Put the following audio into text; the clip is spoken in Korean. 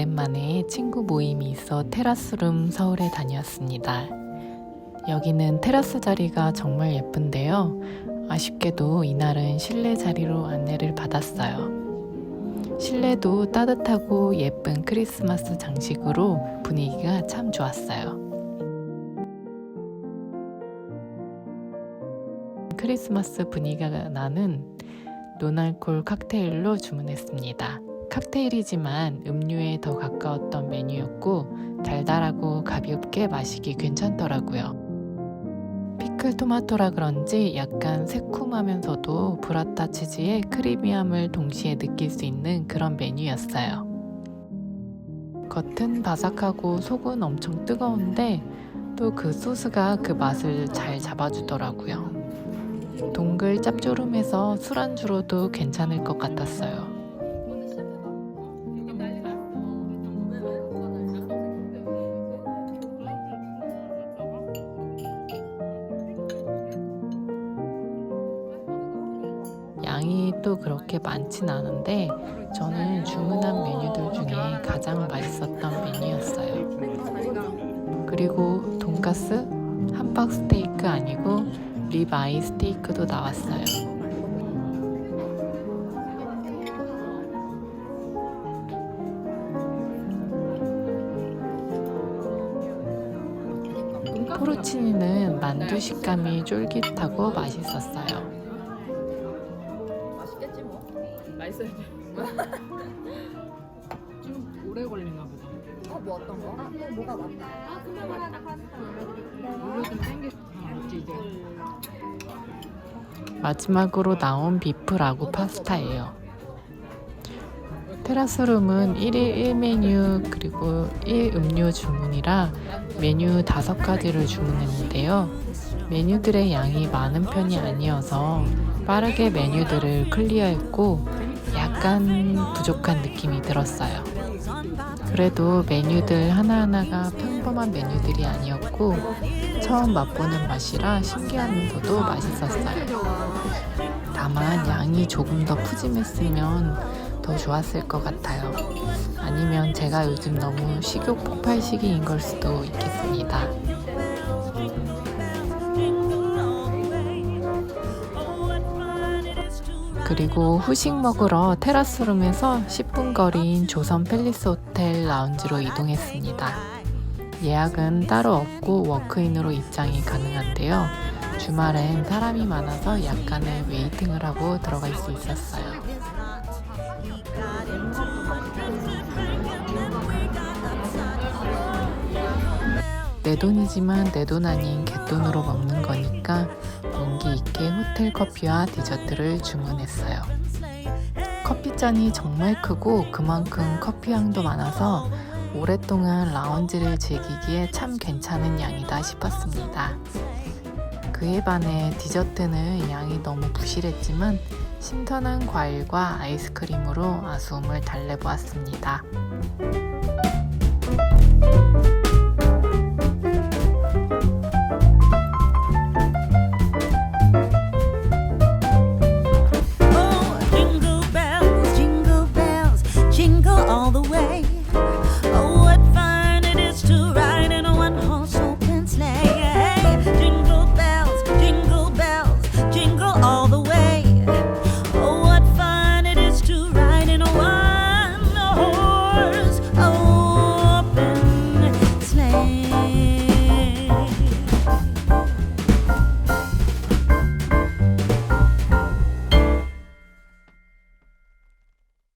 오랜만에 친구 모임이 있어 테라스룸 서울에 다녀왔습니다. 여기는 테라스 자리가 정말 예쁜데요. 아쉽게도 이날은 실내 자리로 안내를 받았어요. 실내도 따뜻하고 예쁜 크리스마스 장식으로 분위기가 참 좋았어요. 크리스마스 분위기가 나는 노알콜 칵테일로 주문했습니다. 칵테일이지만 음료에 더 가까웠던 메뉴였고 달달하고 가볍게 마시기 괜찮더라고요. 피클 토마토라 그런지 약간 새콤하면서도 브라타 치즈의 크리미함을 동시에 느낄 수 있는 그런 메뉴였어요. 겉은 바삭하고 속은 엄청 뜨거운데 또 그 소스가 그 맛을 잘 잡아주더라고요. 동글 짭조름해서 술안주로도 괜찮을 것 같았어요. 양이 또 그렇게 많진 않은데 저는 주문한 메뉴들 중에 가장 맛있었던 메뉴였어요. 그리고 돈가스, 함박 스테이크 아니고 립아이 스테이크도 나왔어요. 포르치니는 만두 식감이 쫄깃하고 맛있었어요. 맛있겠지 뭐. 맛있어야 돼. 좀 오래 걸리나. 어, 뭐 어떤 거? 아, 또 뭐가 많나? 아, 그거 하나 파스타. 물로 좀 땡겨. 마지막으로 나온 비프 라구 파스타예요. 테라스룸은 1일 1메뉴 그리고 1 음료 주문이라 메뉴 5가지를 주문했는데요. 메뉴들의 양이 많은 편이 아니어서 빠르게 메뉴들을 클리어했고 약간 부족한 느낌이 들었어요. 그래도 메뉴들 하나하나가 평범한 메뉴들이 아니었고 처음 맛보는 맛이라 신기하면서도 맛있었어요. 다만 양이 조금 더 푸짐했으면 더 좋았을 것 같아요. 아니면 제가 요즘 너무 식욕 폭발 시기인 걸 수도 있겠습니다. 그리고 후식 먹으러 테라스룸에서 10분 거리인 조선 팰리스 호텔 라운지로 이동했습니다. 예약은 따로 없고 워크인으로 입장이 가능한데요. 주말엔 사람이 많아서 약간의 웨이팅을 하고 들어갈 수 있었어요. 내 돈이지만 내 돈 아닌 갯돈으로 먹는 거니까 용기 있게 호텔 커피와 디저트를 주문했어요. 커피잔이 정말 크고 그만큼 커피 향도 많아서 오랫동안 라운지를 즐기기에 참 괜찮은 양이다 싶었습니다. 그에 반해 디저트는 양이 너무 부실했지만 신선한 과일과 아이스크림으로 아쉬움을 달래보았습니다.